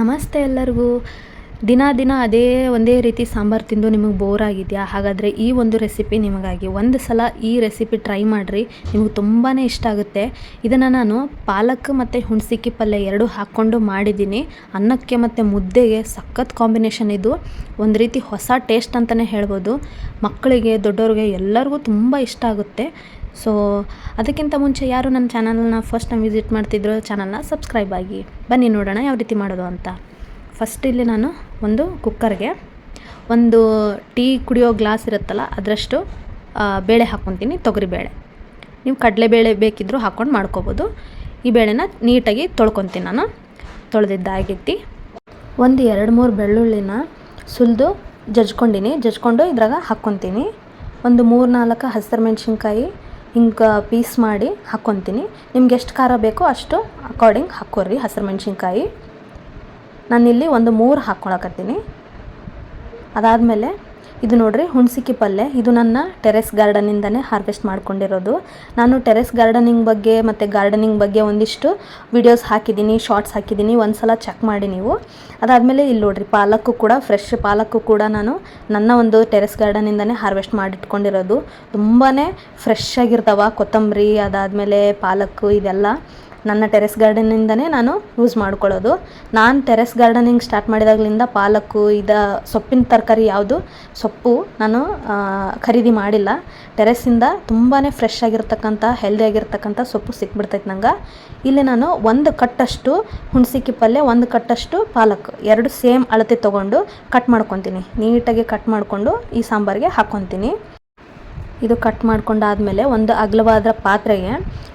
ನಮಸ್ತೆ ಎಲ್ಲರಿಗೂ. ದಿನ ದಿನ ಅದೇ ಒಂದೇ ರೀತಿ ಸಾಂಬಾರು ತಿಂದು ನಿಮಗೆ ಬೋರ್ ಆಗಿದೆಯಾ ಹಾಗಾದರೆ ಈ ಒಂದು ರೆಸಿಪಿ ನಿಮಗಾಗಿ ಒಂದು ಸಲ ಈ ರೆಸಿಪಿ ಟ್ರೈ ಮಾಡಿರಿ, ನಿಮಗೆ ತುಂಬಾ ಇಷ್ಟ ಆಗುತ್ತೆ. ಇದನ್ನು ನಾನು ಪಾಲಕ್ ಮತ್ತು ಹುಣ್ಸಿಕ್ಕಿ ಪಲ್ಯ ಎರಡೂ ಹಾಕ್ಕೊಂಡು ಮಾಡಿದ್ದೀನಿ. ಅನ್ನಕ್ಕೆ ಮತ್ತು ಮುದ್ದೆಗೆ ಸಖತ್ ಕಾಂಬಿನೇಷನ್ ಇದು. ಒಂದು ರೀತಿ ಹೊಸ ಟೇಸ್ಟ್ ಅಂತಲೇ ಹೇಳ್ಬೋದು. ಮಕ್ಕಳಿಗೆ ದೊಡ್ಡವ್ರಿಗೆ ಎಲ್ಲರಿಗೂ ತುಂಬ ಇಷ್ಟ ಆಗುತ್ತೆ. ಸೊ ಅದಕ್ಕಿಂತ ಮುಂಚೆ ಯಾರು ನನ್ನ ಚಾನಲ್ನ ಫಸ್ಟ್ ಟೈಮ್ ವಿಸಿಟ್ ಮಾಡ್ತಿದ್ರು ಚಾನಲ್ನ ಸಬ್ಸ್ಕ್ರೈಬ್ ಆಗಿ ಬನ್ನಿ ನೋಡೋಣ ಯಾವ ರೀತಿ ಮಾಡೋದು ಅಂತ. ಫಸ್ಟ್ ಇಲ್ಲಿ ನಾನು ಒಂದು ಕುಕ್ಕರ್ಗೆ ಒಂದು ಟೀ ಕುಡಿಯೋ ಗ್ಲಾಸ್ ಇರುತ್ತಲ್ಲ, ಅದರಷ್ಟು ಬೇಳೆ ಹಾಕ್ಕೊತೀನಿ ತೊಗರಿಬೇಳೆ ನೀವು ಕಡಲೆಬೇಳೆ ಬೇಕಿದ್ದರೂ ಹಾಕ್ಕೊಂಡು ಮಾಡ್ಕೋಬೋದು. ಈ ಬೇಳೆನ ನೀಟಾಗಿ ತೊಳ್ಕೊತೀನಿ ನಾನು. ತೊಳೆದಿದ್ದಾಗೈತಿ ಒಂದು ಎರಡು ಮೂರು ಬೆಳ್ಳುಳ್ಳಿನ ಸುಲಿದು ಜಜ್ಕೊಂಡಿನಿ, ಜಜ್ಕೊಂಡು ಇದ್ರಾಗ ಹಾಕ್ಕೊತೀನಿ. ಒಂದು ಮೂರು ನಾಲ್ಕು ಹಸಿರು ಮೆಣಸಿನ್ಕಾಯಿ ಹಿಂಗೆ ಪೀಸ್ ಮಾಡಿ ಹಾಕ್ಕೊತೀನಿ ನಿಮ್ಗೆ ಎಷ್ಟು ಖಾರ ಬೇಕೋ ಅಷ್ಟು ಅಕಾರ್ಡಿಂಗ್ ಹಾಕ್ಕೊರಿ ಹಸಿರು ಮೆಣಸಿನ್ಕಾಯಿ. ನಾನಿಲ್ಲಿ ಒಂದು ಮೂರು ಹಾಕ್ಕೊಳಕತ್ತೀನಿ ಅದಾದಮೇಲೆ ಇದು ನೋಡ್ರಿ ಹುಣ್ಸಿಕ್ಕಿ ಪಲ್ಯ ಇದು ನನ್ನ ಟೆರೆಸ್ ಗಾರ್ಡನಿಂದನೇ ಹಾರ್ವೆಸ್ಟ್ ಮಾಡ್ಕೊಂಡಿರೋದು. ನಾನು ಟೆರೆಸ್ ಗಾರ್ಡನಿಂಗ್ ಬಗ್ಗೆ ಮತ್ತು ಗಾರ್ಡನಿಂಗ್ ಬಗ್ಗೆ ಒಂದಿಷ್ಟು ವಿಡಿಯೋಸ್ ಹಾಕಿದ್ದೀನಿ, ಶಾರ್ಟ್ಸ್ ಹಾಕಿದ್ದೀನಿ. ಒಂದು ಸಲ ಚೆಕ್ ಮಾಡಿ ನೀವು. ಅದಾದಮೇಲೆ ಇಲ್ಲಿ ನೋಡ್ರಿ, ಪಾಲಕ್ಕು ಕೂಡ ಫ್ರೆಶ್ ಪಾಲಕ್ಕು ಕೂಡ ನಾನು ನನ್ನ ಒಂದು ಟೆರೆಸ್ ಗಾರ್ಡನಿಂದನೇ ಹಾರ್ವೆಸ್ಟ್ ಮಾಡಿಟ್ಕೊಂಡಿರೋದು. ತುಂಬಾ ಫ್ರೆಶ್ ಆಗಿರ್ತಾವ ಕೊತ್ತಂಬರಿ, ಅದಾದಮೇಲೆ ಪಾಲಕ್ಕು, ಇದೆಲ್ಲ. ನನ್ನ ಟೆರೆಸ್ ಗಾರ್ಡನಿಂದನೇ ನಾನು ಯೂಸ್ ಮಾಡ್ಕೊಳ್ಳೋದು. ನಾನು ಟೆರೆಸ್ ಗಾರ್ಡನಿಂಗ್ ಸ್ಟಾರ್ಟ್ ಮಾಡಿದಾಗಲಿಂದ ಪಾಲಕ್ಕು, ಇದ ಸೊಪ್ಪಿನ ತರಕಾರಿ ಯಾವುದು, ಸೊಪ್ಪು ನಾನು ಖರೀದಿ ಮಾಡಿಲ್ಲ. ಟೆರೆಸ್ಸಿಂದ ತುಂಬಾ ಫ್ರೆಶ್ ಆಗಿರ್ತಕ್ಕಂಥ, ಹೆಲ್ದಿ ಆಗಿರ್ತಕ್ಕಂಥ ಸೊಪ್ಪು ಸಿಕ್ಬಿಡ್ತೈತೆ ನಂಗೆ. ಇಲ್ಲಿ ನಾನು ಒಂದು ಕಟ್ಟಷ್ಟು ಹುಣ್ಸಿಕ್ಕಿ ಪಲ್ಯ, ಒಂದು ಕಟ್ಟಷ್ಟು ಪಾಲಕ್, ಎರಡು ಸೇಮ್ ಅಳತೆ ತೊಗೊಂಡು ಕಟ್ ಮಾಡ್ಕೊತೀನಿ. ನೀಟಾಗಿ ಕಟ್ ಮಾಡಿಕೊಂಡು ಈ ಸಾಂಬಾರಿಗೆ ಹಾಕ್ಕೊತೀನಿ ಇದು ಕಟ್ ಮಾಡ್ಕೊಂಡಾದ್ಮೇಲೆ ಒಂದು ಅಗಲವಾದ ಪಾತ್ರೆಗೆ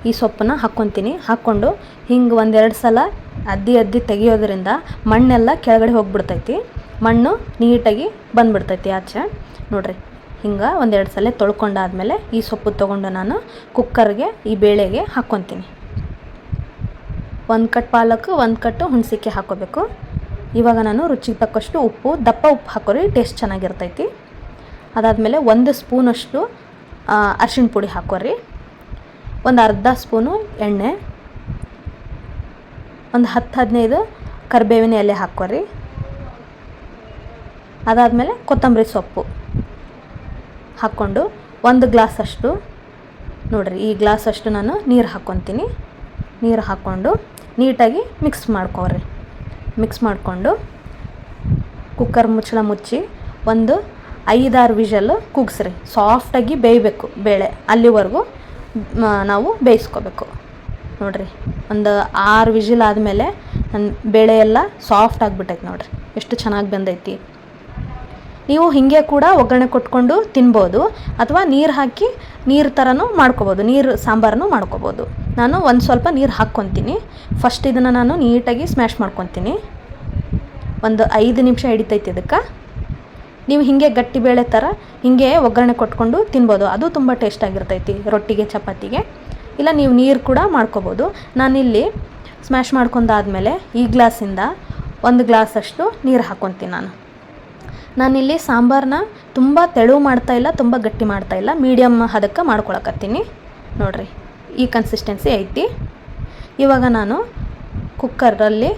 ಈ ಸೊಪ್ಪನ್ನ ಹಾಕ್ಕೊತೀನಿ. ಹಾಕ್ಕೊಂಡು ಹಿಂಗೆ ಒಂದೆರಡು ಸಲ ಅದ್ದಿ ಅದ್ದಿ ತೆಗಿಯೋದ್ರಿಂದ ಮಣ್ಣೆಲ್ಲ ಕೆಳಗಡೆ ಹೋಗ್ಬಿಡ್ತೈತಿ. ಮಣ್ಣು ನೀಟಾಗಿ ಬಂದ್ಬಿಡ್ತೈತಿ ಆಚೆ. ನೋಡ್ರಿ, ಹಿಂಗೆ ಒಂದೆರಡು ಸಲ ತೊಳ್ಕೊಂಡಾದ್ಮೇಲೆ ಈ ಸೊಪ್ಪು ತೊಗೊಂಡು ನಾನು ಕುಕ್ಕರ್ಗೆ ಈ ಬೇಳೆಗೆ ಹಾಕ್ಕೊತೀನಿ. ಒಂದು ಕಟ್ ಪಾಲಕ್, ಒಂದು ಕಟ್ಟು ಹುಣಸಿಕೆ ಹಾಕೋಬೇಕು. ಇವಾಗ ನಾನು ರುಚಿಗೆ ತಕ್ಕಷ್ಟು ಉಪ್ಪು, ದಪ್ಪ ಉಪ್ಪು ಹಾಕೋರಿ ಟೇಸ್ಟ್ ಚೆನ್ನಾಗಿರ್ತೈತಿ. ಅದಾದಮೇಲೆ ಒಂದು ಸ್ಪೂನಷ್ಟು ಅರ್ಶಿಣ ಪುಡಿ ಹಾಕೋರಿ ಒಂದು ಅರ್ಧ ಸ್ಪೂನು ಎಣ್ಣೆ. ಒಂದು ಹತ್ತು ಹದಿನೈದು ಕರಿಬೇವಿನ ಎಲೆ ಹಾಕೋರಿ ಅದಾದಮೇಲೆ ಕೊತ್ತಂಬರಿ ಸೊಪ್ಪು ಹಾಕ್ಕೊಂಡು ಒಂದು ಗ್ಲಾಸ್ ಅಷ್ಟು, ನೋಡಿರಿ ಈ ಗ್ಲಾಸ್ ಅಷ್ಟು ನಾನು ನೀರು ಹಾಕ್ಕೊತೀನಿ. ನೀರು ಹಾಕ್ಕೊಂಡು ನೀಟಾಗಿ ಮಿಕ್ಸ್ ಮಾಡ್ಕೋರಿ ಮಿಕ್ಸ್ ಮಾಡಿಕೊಂಡು ಕುಕ್ಕರ್ ಮುಚ್ಚಳ ಮುಚ್ಚಿ ಒಂದು ಐದಾರು ವಿಷಲ್ ಕೂಗಿಸ್ರಿ. ಸಾಫ್ಟಾಗಿ ಬೇಯಬೇಕು ಬೇಳೆ ಅಲ್ಲಿವರೆಗೂ ನಾವು ಬೇಯಿಸ್ಕೋಬೇಕು. ನೋಡಿರಿ, ಒಂದು ಆರು ವಿಷಲ್ ಆದಮೇಲೆ ನನ್ನ ಬೇಳೆ ಎಲ್ಲ ಸಾಫ್ಟ್ ಆಗಿಬಿಟ್ಟೈತೆ ನೋಡಿರಿ. ಎಷ್ಟು ಚೆನ್ನಾಗಿ ಬಂದೈತಿ. ನೀವು ಹೀಗೆ ಕೂಡ ಒಗ್ಗರಣೆ ಕೊಟ್ಕೊಂಡು ತಿನ್ಬೋದು, ಅಥವಾ ನೀರು ಹಾಕಿ ನೀರು ಥರನೂ ಮಾಡ್ಕೋಬೋದು, ನೀರು ಸಾಂಬಾರನ್ನು ಮಾಡ್ಕೋಬೋದು. ನಾನು ಒಂದು ಸ್ವಲ್ಪ ನೀರು ಹಾಕ್ಕೊತೀನಿ. ಫಸ್ಟ್ ಇದನ್ನು ನಾನು ನೀಟಾಗಿ ಸ್ಮ್ಯಾಶ್ ಮಾಡ್ಕೊತೀನಿ. ಒಂದು ಐದು ನಿಮಿಷ ಹಿಡಿತೈತಿ ಇದಕ್ಕೆ. ನೀವು ಹೀಗೆ ಗಟ್ಟಿ ಬೇಳೆ ಥರ ಹೀಗೆ ಒಗ್ಗರಣೆ ಕೊಟ್ಕೊಂಡು ತಿನ್ಬೋದು. ಅದು ತುಂಬ ಟೇಸ್ಟ್ ಆಗಿರ್ತೈತಿ ರೊಟ್ಟಿಗೆ, ಚಪಾತಿಗೆ. ಇಲ್ಲ, ನೀವು ನೀರು ಕೂಡ ಮಾಡ್ಕೋಬೋದು. ನಾನಿಲ್ಲಿ ಸ್ಮ್ಯಾಶ್ ಮಾಡ್ಕೊಂಡಾದ್ಮೇಲೆ ಈ ಗ್ಲಾಸಿಂದ ಒಂದು ಗ್ಲಾಸಷ್ಟು ನೀರು ಹಾಕ್ಕೊತೀನಿ ನಾನು. ನಾನಿಲ್ಲಿ ಸಾಂಬಾರನ್ನ ತುಂಬ ಮಾಡ್ತಾ ಇಲ್ಲ, ತುಂಬ ಗಟ್ಟಿ ಮಾಡ್ತಾ ಇಲ್ಲ. ಮೀಡಿಯಮ್ ಹದಕ್ಕೆ ಮಾಡ್ಕೊಳಕತ್ತೀನಿ. ನೋಡಿರಿ, ಈ ಕನ್ಸಿಸ್ಟೆನ್ಸಿ ಐತಿ. ಇವಾಗ ನಾನು ಕುಕ್ಕರಲ್ಲಿ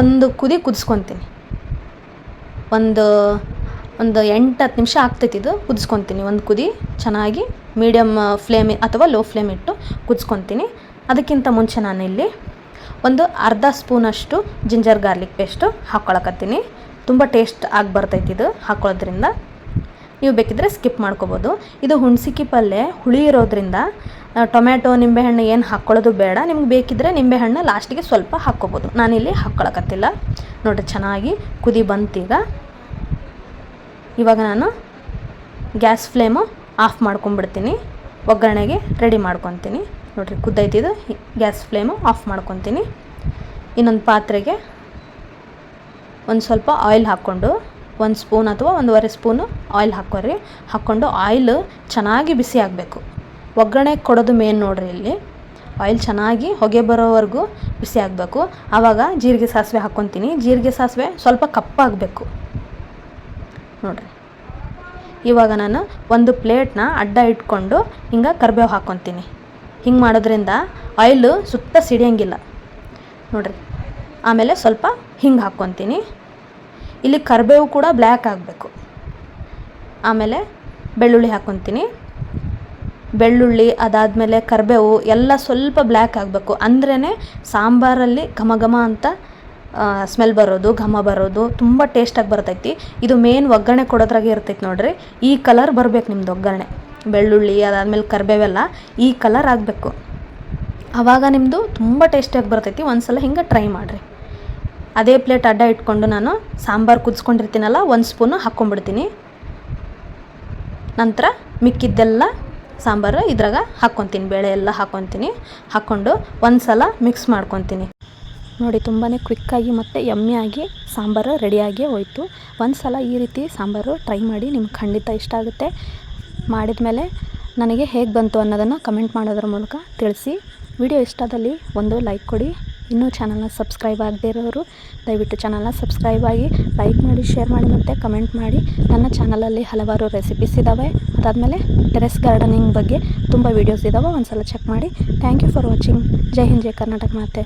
ಒಂದು ಕುದಿ ಕುದಿಸ್ಕೊತೀನಿ. ಒಂದು ಒಂದು ಎಂಟು ಹತ್ತು ನಿಮಿಷ ಆಗ್ತೈತಿ ಇದು. ಕುದಿಸ್ಕೊತೀನಿ. ಒಂದು ಕುದಿ ಚೆನ್ನಾಗಿ ಮೀಡಿಯಮ್ ಫ್ಲೇಮ್ ಅಥವಾ ಲೋ ಫ್ಲೇಮ್ ಇಟ್ಟು ಕುದಿಸ್ಕೊತೀನಿ. ಅದಕ್ಕಿಂತ ಮುಂಚೆ ನಾನಿಲ್ಲಿ ಒಂದು ಅರ್ಧ ಸ್ಪೂನಷ್ಟು ಜಿಂಜರ್ ಗಾರ್ಲಿಕ್ ಪೇಸ್ಟು ಹಾಕ್ಕೊಳಕತ್ತೀನಿ ತುಂಬ ಟೇಸ್ಟ್ ಆಗಿ ಬರ್ತೈತಿ ಇದು ಹಾಕ್ಕೊಳ್ಳೋದ್ರಿಂದ ನೀವು ಬೇಕಿದ್ರೆ ಸ್ಕಿಪ್ ಮಾಡ್ಕೋಬೋದು. ಇದು ಹುಣ್ಸಿಕ್ಕಿ ಪಲ್ಯ, ಹುಳಿ ಇರೋದ್ರಿಂದ ಟೊಮ್ಯಾಟೊ, ನಿಂಬೆಹಣ್ಣು ಏನು ಹಾಕ್ಕೊಳ್ಳೋದು ಬೇಡ. ನಿಮ್ಗೆ ಬೇಕಿದ್ರೆ ನಿಂಬೆಹಣ್ಣು ಲಾಸ್ಟಿಗೆ ಸ್ವಲ್ಪ ಹಾಕ್ಕೋಬೋದು. ನಾನಿಲ್ಲಿ ಹಾಕ್ಕೊಳಕತ್ತಿಲ್ಲ ನೋಡಿರಿ, ಚೆನ್ನಾಗಿ ಕುದಿ ಬಂತೀಗ. ಇವಾಗ ನಾನು ಗ್ಯಾಸ್ ಫ್ಲೇಮು ಆಫ್ ಮಾಡ್ಕೊಂಬಿಡ್ತೀನಿ. ಒಗ್ಗರಣೆಗೆ ರೆಡಿ ಮಾಡ್ಕೊತೀನಿ. ನೋಡಿರಿ ಕುದ್ದೈತಿದು ಗ್ಯಾಸ್ ಫ್ಲೇಮು ಆಫ್ ಮಾಡ್ಕೊತೀನಿ. ಇನ್ನೊಂದು ಪಾತ್ರೆಗೆ ಒಂದು ಸ್ವಲ್ಪ ಆಯಿಲ್ ಹಾಕ್ಕೊಂಡು, ಒಂದು ಸ್ಪೂನ್ ಅಥವಾ ಒಂದೂವರೆ ಸ್ಪೂನು ಆಯಿಲ್ ಹಾಕ್ಕೊರಿ ಹಾಕ್ಕೊಂಡು ಆಯಿಲ್ ಚೆನ್ನಾಗಿ ಬಿಸಿ ಆಗಬೇಕು. ಒಗ್ಗರಣೆ ಕೊಡೋದು ಮೇನ್ ನೋಡಿರಿ ಇಲ್ಲಿ. ಆಯಿಲ್ ಚೆನ್ನಾಗಿ ಹೊಗೆ ಬರೋವರೆಗೂ ಬಿಸಿ ಆಗಬೇಕು. ಆವಾಗ ಜೀರಿಗೆ ಸಾಸಿವೆ ಹಾಕ್ಕೊತೀನಿ. ಜೀರಿಗೆ ಸಾಸಿವೆ ಸ್ವಲ್ಪ ಕಪ್ಪಾಗಬೇಕು. ನೋಡ್ರಿ. ಇವಾಗ ನಾನು ಒಂದು ಪ್ಲೇಟ್ನ ಅಡ್ಡ ಇಟ್ಕೊಂಡು ಹಿಂಗೆ ಕರ್ಬೇವು ಹಾಕ್ಕೊತೀನಿ ಹಿಂಗೆ ಮಾಡೋದ್ರಿಂದ ಆಯಿಲು ಸುತ್ತ ಸಿಡಿಯಂಗಿಲ್ಲ. ನೋಡ್ರಿ. ಆಮೇಲೆ ಸ್ವಲ್ಪ ಹಿಂಗೆ ಹಾಕ್ಕೊತೀನಿ ಇಲ್ಲಿ ಕರಿಬೇವು ಕೂಡ ಬ್ಲ್ಯಾಕ್ ಆಗಬೇಕು. ಆಮೇಲೆ ಬೆಳ್ಳುಳ್ಳಿ ಹಾಕ್ಕೊತೀನಿ ಬೆಳ್ಳುಳ್ಳಿ ಅದಾದಮೇಲೆ ಕರಿಬೇವು ಎಲ್ಲ ಸ್ವಲ್ಪ ಬ್ಲ್ಯಾಕ್ ಆಗಬೇಕು. ಅಂದ್ರೇ ಸಾಂಬಾರಲ್ಲಿ ಘಮ ಘಮ ಅಂತ ಸ್ಮೆಲ್ ಬರೋದು, ಘಮ ಬರೋದು, ತುಂಬ ಟೇಸ್ಟಾಗಿ ಬರ್ತೈತಿ. ಇದು ಮೇನ್ ಒಗ್ಗರಣೆ ಕೊಡೋದ್ರಾಗೆ ಇರ್ತೈತಿ ನೋಡ್ರಿ. ಈ ಕಲರ್ ಬರಬೇಕು ನಿಮ್ದು ಒಗ್ಗರಣೆ. ಬೆಳ್ಳುಳ್ಳಿ, ಅದಾದಮೇಲೆ ಕರಿಬೇವೆಲ್ಲ ಈ ಕಲರ್ ಆಗಬೇಕು. ಆವಾಗ ನಿಮ್ಮದು ತುಂಬ ಟೇಸ್ಟಿಯಾಗಿ ಬರ್ತೈತಿ. ಒಂದು ಸಲ ಹಿಂಗೆ ಟ್ರೈ ಮಾಡಿರಿ. ಅದೇ ಪ್ಲೇಟ್ ಅಡ್ಡ ಇಟ್ಕೊಂಡು ನಾನು ಸಾಂಬಾರು ಕುದಿಸ್ಕೊಂಡಿರ್ತೀನಲ್ಲ, ಒಂದು ಸ್ಪೂನು ಹಾಕ್ಕೊಂಬಿಡ್ತೀನಿ ನಂತರ ಮಿಕ್ಕಿದ್ದೆಲ್ಲ ಸಾಂಬಾರು ಇದ್ರಾಗ ಹಾಕ್ಕೊತೀನಿ ಬೇಳೆ ಎಲ್ಲ ಹಾಕ್ಕೊತೀನಿ ಹಾಕ್ಕೊಂಡು ಒಂದು ಸಲ ಮಿಕ್ಸ್ ಮಾಡ್ಕೊತೀನಿ. ನೋಡಿ ತುಂಬಾ ಕ್ವಿಕ್ಕಾಗಿ ಮತ್ತು ಯಮ್ಮಿಯಾಗಿ ಸಾಂಬಾರು ರೆಡಿಯಾಗಿ ಹೋಯ್ತು. ಒಂದು ಸಲ ಈ ರೀತಿ ಸಾಂಬಾರು ಟ್ರೈ ಮಾಡಿ ನಿಮ್ಗೆ ಖಂಡಿತ ಇಷ್ಟ ಆಗುತ್ತೆ. ಮಾಡಿದ ಮೇಲೆ ನನಗೆ ಹೇಗೆ ಬಂತು ಅನ್ನೋದನ್ನು ಕಮೆಂಟ್ ಮಾಡೋದ್ರ ಮೂಲಕ ತಿಳಿಸಿ. ವಿಡಿಯೋ ಇಷ್ಟದಲ್ಲಿ ಒಂದು ಲೈಕ್ ಕೊಡಿ. ಇನ್ನೂ ಚಾನಲ್ನ ಸಬ್ಸ್ಕ್ರೈಬ್ ಆಗದೇ ಇರೋರು, ದಯವಿಟ್ಟು ಚಾನಲ್ನ ಸಬ್ಸ್ಕ್ರೈಬ್ ಆಗಿ ಲೈಕ್ ಮಾಡಿ ಶೇರ್ ಮಾಡಿ ಮತ್ತು ಕಮೆಂಟ್ ಮಾಡಿ. ನನ್ನ ಚಾನಲಲ್ಲಿ ಹಲವಾರು ರೆಸಿಪೀಸ್ ಇದ್ದಾವೆ ಅದಾದಮೇಲೆ ಟೆರೆಸ್ ಗಾರ್ಡನಿಂಗ್ ಬಗ್ಗೆ ತುಂಬ ವೀಡಿಯೋಸ್ ಇದ್ದಾವೆ ಒಂದು ಸಲ ಚೆಕ್ ಮಾಡಿ. Thank you for watching Jai Hind, Jai Karnataka ಮಾತೆ.